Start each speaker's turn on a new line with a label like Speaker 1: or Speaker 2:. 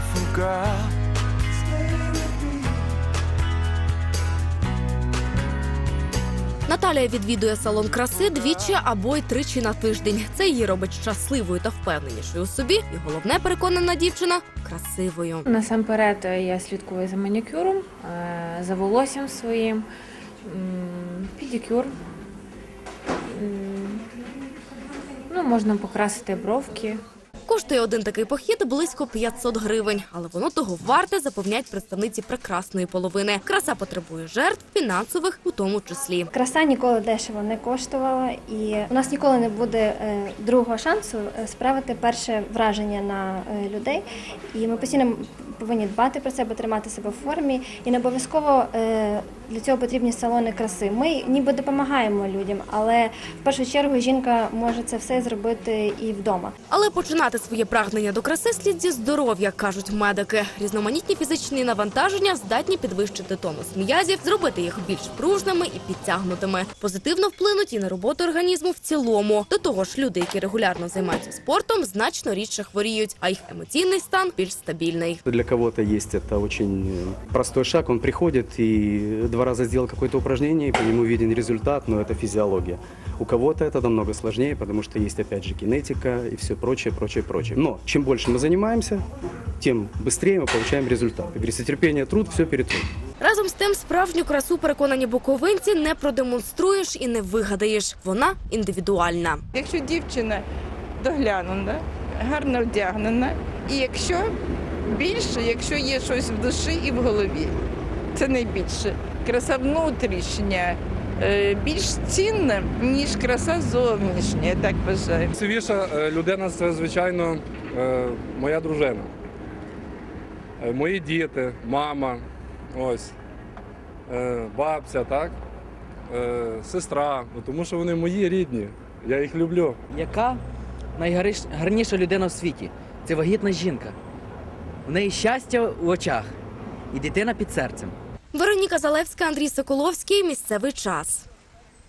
Speaker 1: beautiful girl.
Speaker 2: Наталія відвідує салон краси двічі або й тричі на тиждень. Це її робить щасливою та впевненішою у собі. І головне переконана дівчина красивою.
Speaker 3: Насамперед е, я слідкую за манікюром, е, за волоссям своїм, педикюр. Ну, можна покрасити бровки.
Speaker 2: Коштує один такий похід близько 500 гривень, але воно того варте, запевняють представниці прекрасної половини. Краса потребує жертв фінансових, у тому числі.
Speaker 4: Краса ніколи дешево не коштувала, і у нас ніколи не буде е, другого шансу е, справити перше враження на е, людей. І ми постійно повинні дбати про себе, тримати себе в формі. І не обов'язково е, для цього потрібні салони краси. Ми ніби допомагаємо людям, але в першу чергу жінка може це все зробити і вдома.
Speaker 2: Але починати своє прагнення до краси слід зі здоров'я, кажуть медики. Різноманітні фізичні навантаження здатні підвищити тонус м'язів, зробити їх більш пружними і підтягнутими. Позитивно вплинуть і на роботу організму в цілому. До того ж, люди, які регулярно займаються спортом, значно рідше хворіють, а їх емоційний стан більш стабільний.
Speaker 5: Для кого-то есть это очень э, простой шаг. Он приходит и два раза сделал какое-то упражнение, и по нему виден результат, но это физиология. У кого-то это намного сложнее, потому что есть опять же генетика и все прочее, прочее, прочее. Но чем больше мы занимаемся, тем быстрее мы получаем результат. Как говорится, терпение, труд, все перетрут.
Speaker 2: Разом з тим, справжню красу переконані буковинці не продемонструєш і не вигадаєш. Вона індивідуальна.
Speaker 6: Якщо дівчина доглянена, гарно вдягнена, і якщо більше, якщо є щось в душі і в голові, це найбільше. Краса внутрішня е, більш цінна, ніж краса зовнішня, я так вважаю.
Speaker 7: Найкрасивіша е, людина це, звичайно, е, моя дружина. Мої діти, мама, ось, бабця, так? Сестра, ну, тому що вони мої рідні. Я їх люблю.
Speaker 8: Яка найгарніша людина в світі? Це вагітна жінка. У неї щастя в очах і дитина під серцем.
Speaker 2: Вероніка Залевська, Андрій Соколовський. Місцевий час.